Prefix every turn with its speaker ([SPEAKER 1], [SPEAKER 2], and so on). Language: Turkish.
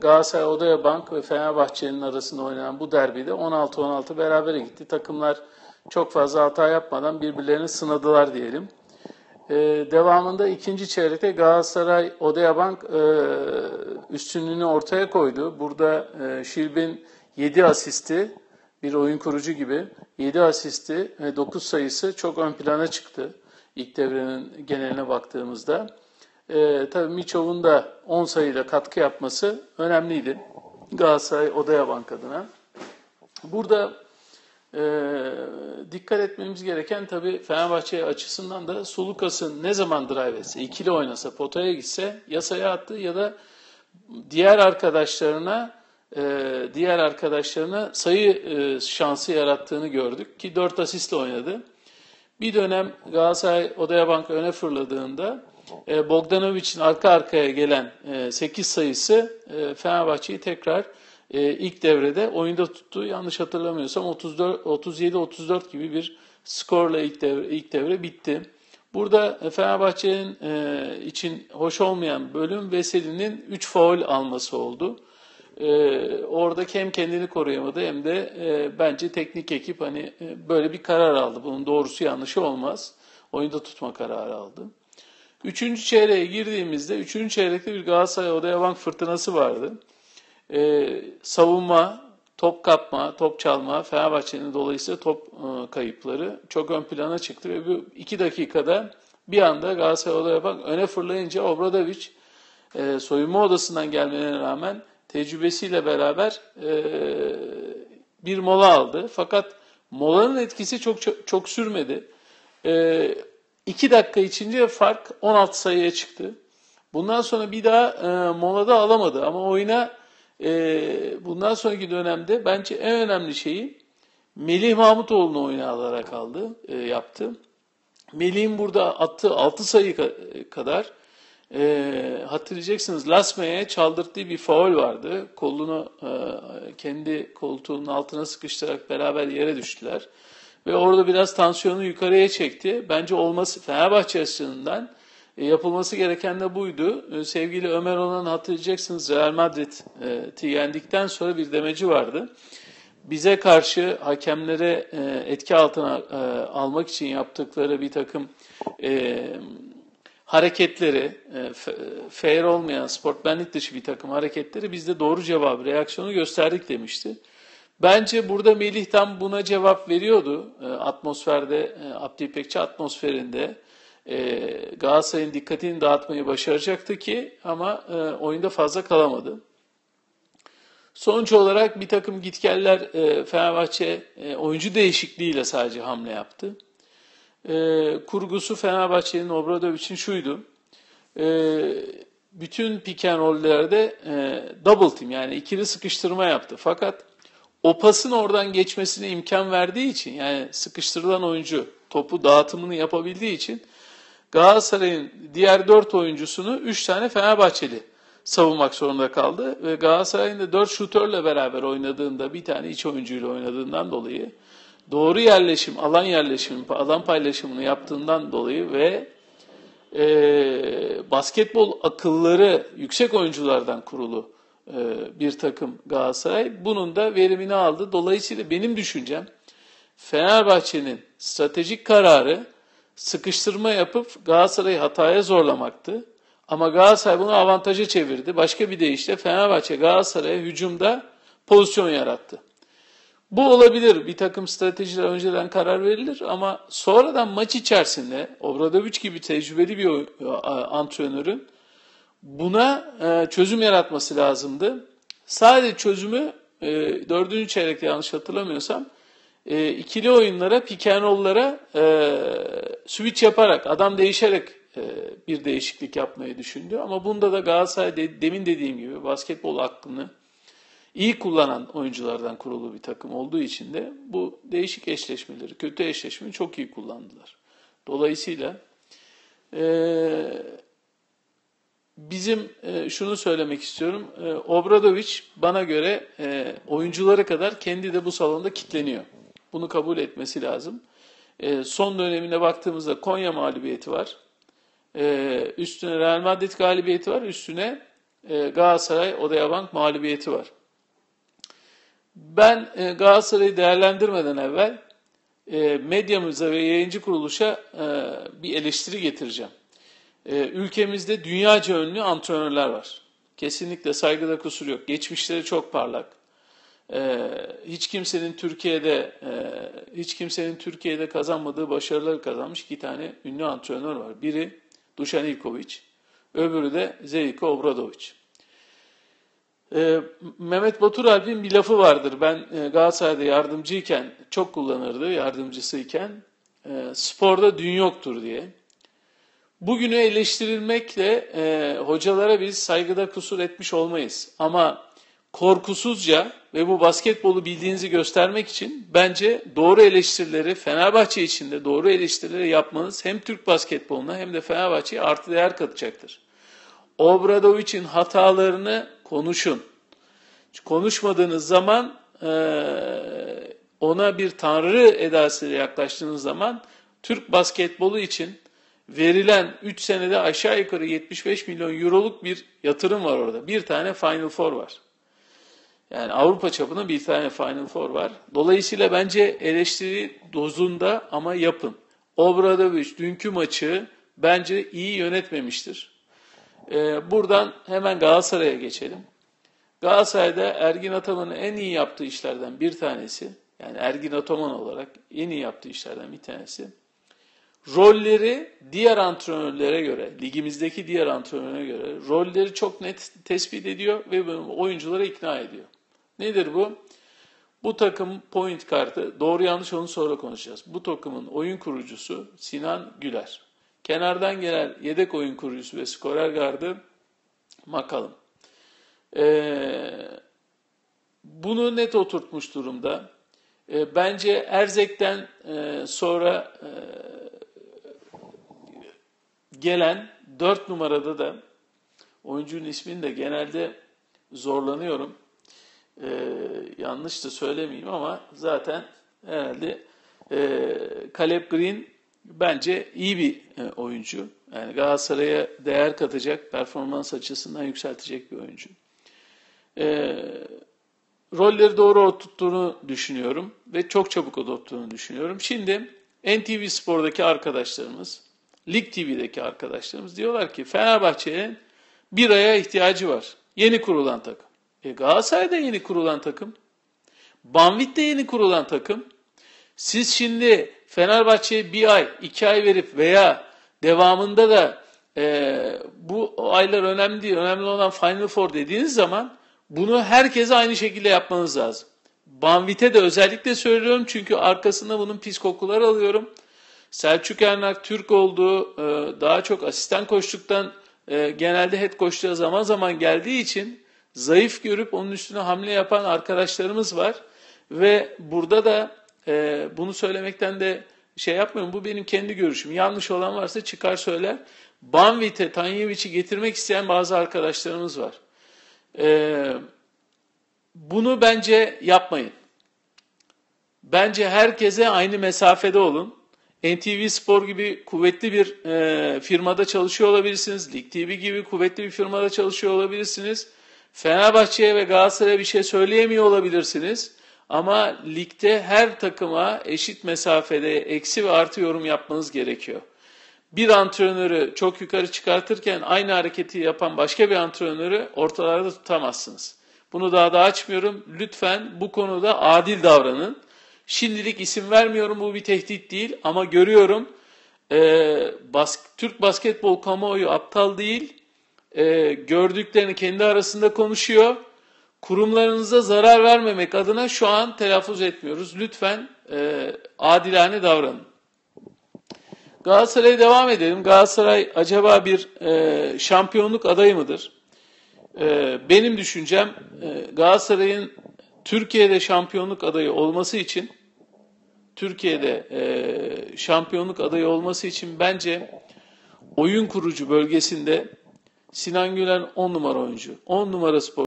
[SPEAKER 1] Galatasaray Odaya Bank ve Fenerbahçe'nin arasında oynanan bu derbide 16-16 berabere gitti. Takımlar çok fazla hata yapmadan birbirlerini sınadılar diyelim. Ee, devamında ikinci çeyrekte Galatasaray Odaya Bank e, üstünlüğünü ortaya koydu. Burada e, Şilbin 7 asisti, bir oyun kurucu gibi 7 asisti ve 9 sayısı çok ön plana çıktı ilk devrenin geneline baktığımızda. E, tabii Miçov'un da 10 sayıda katkı yapması önemliydi Galatasaray Odaya Bank adına. Burada e, dikkat etmemiz gereken tabii Fenerbahçe açısından da Sulukas'ın ne zaman drive etse, ikili oynasa, potaya gitse yasaya attı ya da diğer arkadaşlarına e, diğer arkadaşlarına sayı e, şansı yarattığını gördük ki 4 asistle oynadı. Bir dönem Galatasaray Odaya Bank öne fırladığında e, Bogdanovic'in arka arkaya gelen 8 sayısı Fenerbahçe'yi tekrar ilk devrede oyunda tuttu. Yanlış hatırlamıyorsam 37-34 gibi bir skorla ilk devre, ilk devre bitti. Burada Fenerbahçe'nin için hoş olmayan bölüm Veseli'nin 3 faul alması oldu e, orada hem kendini koruyamadı hem de e, bence teknik ekip hani e, böyle bir karar aldı. Bunun doğrusu yanlışı olmaz. Oyunda tutma kararı aldı. Üçüncü çeyreğe girdiğimizde, üçüncü çeyrekte bir Galatasaray Odaya Bank fırtınası vardı. E, savunma, top kapma, top çalma, Fenerbahçe'nin dolayısıyla top e, kayıpları çok ön plana çıktı ve bu iki dakikada bir anda Galatasaray Odaya Bank öne fırlayınca Obradovic e, soyunma odasından gelmene rağmen tecrübesiyle beraber e, bir mola aldı. Fakat molanın etkisi çok çok, çok sürmedi. E, iki dakika içince fark 16 sayıya çıktı. Bundan sonra bir daha e, molada alamadı ama oyuna e, bundan sonraki dönemde bence en önemli şeyi Melih Mahmutoğlu'nu oyuna alarak aldı, e, yaptı. Melih'in burada attığı 6 sayı kadar e, hatırlayacaksınız Lasme'ye çaldırttığı bir faul vardı. Kolunu e, kendi koltuğunun altına sıkıştırarak beraber yere düştüler. Ve orada biraz tansiyonu yukarıya çekti. Bence olması Fenerbahçe açısından e, yapılması gereken de buydu. E, sevgili Ömer Onan'ı hatırlayacaksınız Real Madrid'i yendikten sonra bir demeci vardı. Bize karşı hakemlere e, etki altına e, almak için yaptıkları bir takım e, hareketleri, e, fair olmayan, sportmenlik dışı bir takım hareketleri biz de doğru cevabı, reaksiyonu gösterdik demişti. Bence burada Melih tam buna cevap veriyordu. E, atmosferde, e, Abdi İpekçi atmosferinde Galatasaray'ın dikkatini dağıtmayı başaracaktı ki ama oyunda fazla kalamadı. Sonuç olarak bir takım gitgeller Fenerbahçe oyuncu değişikliğiyle sadece hamle yaptı e, kurgusu Fenerbahçe'nin Obradovic'in şuydu. E, bütün pick and roll'lerde e, double team yani ikili sıkıştırma yaptı. Fakat o pasın oradan geçmesine imkan verdiği için yani sıkıştırılan oyuncu topu dağıtımını yapabildiği için Galatasaray'ın diğer dört oyuncusunu üç tane Fenerbahçeli savunmak zorunda kaldı. Ve Galatasaray'ın da dört şutörle beraber oynadığında bir tane iç oyuncuyla oynadığından dolayı doğru yerleşim, alan yerleşimi, alan paylaşımını yaptığından dolayı ve e, basketbol akılları yüksek oyunculardan kurulu bir takım Galatasaray. Bunun da verimini aldı. Dolayısıyla benim düşüncem Fenerbahçe'nin stratejik kararı sıkıştırma yapıp Galatasaray'ı hataya zorlamaktı. Ama Galatasaray bunu avantaja çevirdi. Başka bir deyişle Fenerbahçe Galatasaray'a hücumda pozisyon yarattı. Bu olabilir. Bir takım stratejiler önceden karar verilir ama sonradan maç içerisinde Obradoviç gibi tecrübeli bir antrenörün buna e, çözüm yaratması lazımdı. Sadece çözümü e, dördüncü çeyrekte yanlış hatırlamıyorsam e, ikili oyunlara, pick and roll'lara switch yaparak, adam değişerek bir değişiklik yapmayı düşündü. Ama bunda da Galatasaray demin dediğim gibi basketbol aklını iyi kullanan oyunculardan kurulu bir takım olduğu için de bu değişik eşleşmeleri, kötü eşleşmeyi çok iyi kullandılar. Dolayısıyla e, bizim e, şunu söylemek istiyorum. E, Obradovic bana göre e, oyuncuları kadar kendi de bu salonda kitleniyor. Bunu kabul etmesi lazım. E, son dönemine baktığımızda Konya mağlubiyeti var. E, üstüne Real Madrid galibiyeti var. Üstüne e, Galatasaray Odeabank mağlubiyeti var. Ben e, Galatasaray'ı değerlendirmeden evvel e, medyamıza ve yayıncı kuruluşa e, bir eleştiri getireceğim. E, ülkemizde dünyaca ünlü antrenörler var. Kesinlikle saygıda kusur yok. Geçmişleri çok parlak. E, hiç kimsenin Türkiye'de e, hiç kimsenin Türkiye'de kazanmadığı başarıları kazanmış iki tane ünlü antrenör var. Biri Dušan Ivković, öbürü de Zeljko Obradović. Ee, Mehmet Batur Alp'in bir lafı vardır. Ben e, Galatasaray'da yardımcıyken, çok kullanırdı yardımcısıyken, e, sporda dün yoktur diye. Bugünü eleştirilmekle e, hocalara biz saygıda kusur etmiş olmayız. Ama korkusuzca ve bu basketbolu bildiğinizi göstermek için bence doğru eleştirileri Fenerbahçe içinde doğru eleştirileri yapmanız hem Türk basketboluna hem de Fenerbahçe'ye artı değer katacaktır. Obradovic'in hatalarını konuşun. Konuşmadığınız zaman ona bir tanrı edasıyla yaklaştığınız zaman Türk basketbolu için verilen 3 senede aşağı yukarı 75 milyon euroluk bir yatırım var orada. Bir tane Final Four var. Yani Avrupa çapında bir tane Final Four var. Dolayısıyla bence eleştiri dozunda ama yapın. Obradoviç dünkü maçı bence iyi yönetmemiştir. Ee, buradan hemen Galatasaray'a geçelim. Galatasaray'da Ergin Ataman'ın en iyi yaptığı işlerden bir tanesi, yani Ergin Ataman olarak en iyi yaptığı işlerden bir tanesi, rolleri diğer antrenörlere göre, ligimizdeki diğer antrenörlere göre rolleri çok net tespit ediyor ve oyuncuları ikna ediyor. Nedir bu? Bu takım point kartı, doğru yanlış onu sonra konuşacağız. Bu takımın oyun kurucusu Sinan Güler. Kenardan gelen yedek oyun kurucusu ve skorer gardı Makalım. Ee, bunu net oturtmuş durumda. Ee, bence Erzek'ten e, sonra e, gelen 4 numarada da oyuncunun ismini de genelde zorlanıyorum. Ee, yanlış da söylemeyeyim ama zaten herhalde e, Caleb Green bence iyi bir e, oyuncu. Yani Galatasaray'a değer katacak, performans açısından yükseltecek bir oyuncu. E, rolleri doğru oturttuğunu düşünüyorum ve çok çabuk oturttuğunu düşünüyorum. Şimdi NTV Spor'daki arkadaşlarımız, Lig TV'deki arkadaşlarımız diyorlar ki Fenerbahçe'nin bir aya ihtiyacı var. Yeni kurulan takım. E Galatasaray yeni kurulan takım. Banvit de yeni kurulan takım. Siz şimdi Fenerbahçe'ye bir ay, iki ay verip veya devamında da e, bu aylar önemli değil, önemli olan Final Four dediğiniz zaman bunu herkese aynı şekilde yapmanız lazım. Banvit'e de özellikle söylüyorum çünkü arkasında bunun pis kokular alıyorum. Selçuk Ernak Türk olduğu e, daha çok asistan koştuktan e, genelde head koştuğu zaman zaman geldiği için zayıf görüp onun üstüne hamle yapan arkadaşlarımız var. Ve burada da e, bunu söylemekten de şey yapmıyorum. Bu benim kendi görüşüm. Yanlış olan varsa çıkar söyler. Banvit'e Tanyevic'i getirmek isteyen bazı arkadaşlarımız var. Bunu bence yapmayın. Bence herkese aynı mesafede olun. NTV Spor gibi kuvvetli bir e, firmada çalışıyor olabilirsiniz. Lig TV gibi kuvvetli bir firmada çalışıyor olabilirsiniz. Fenerbahçe'ye ve Galatasaray'a bir şey söyleyemiyor olabilirsiniz. Ama ligde her takıma eşit mesafede eksi ve artı yorum yapmanız gerekiyor. Bir antrenörü çok yukarı çıkartırken aynı hareketi yapan başka bir antrenörü ortalarda tutamazsınız. Bunu daha da açmıyorum. Lütfen bu konuda adil davranın. Şimdilik isim vermiyorum bu bir tehdit değil ama görüyorum e, bas, Türk basketbol kamuoyu aptal değil. E, gördüklerini kendi arasında konuşuyor kurumlarınıza zarar vermemek adına şu an telaffuz etmiyoruz. Lütfen e, adilane davranın. Galatasaray'a devam edelim. Galatasaray acaba bir e, şampiyonluk adayı mıdır? E, benim düşüncem e, Galatasaray'ın Türkiye'de şampiyonluk adayı olması için Türkiye'de e, şampiyonluk adayı olması için bence oyun kurucu bölgesinde Sinan Gülen 10 numara oyuncu. 10 numara spor